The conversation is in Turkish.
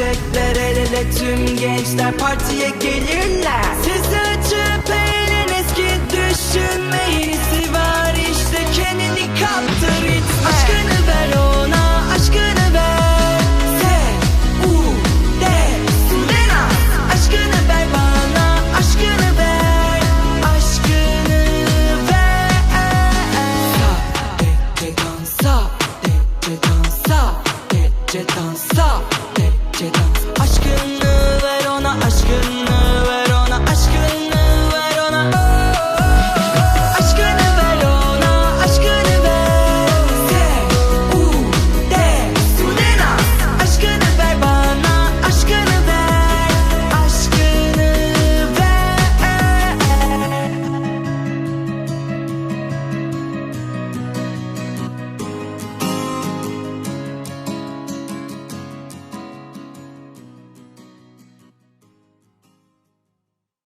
Çiçekler el ele tüm gençler partiye gelirler. Sizi açıp eğleniniz ki düşünmeyin hissi var işte kendini kaptır itme Aşkını ver ona aşkını ver. S U D Sulena Aşkını ver bana aşkını ver. Aşkını ver. Sa de de dansa de de dansa de de dansa llegamos.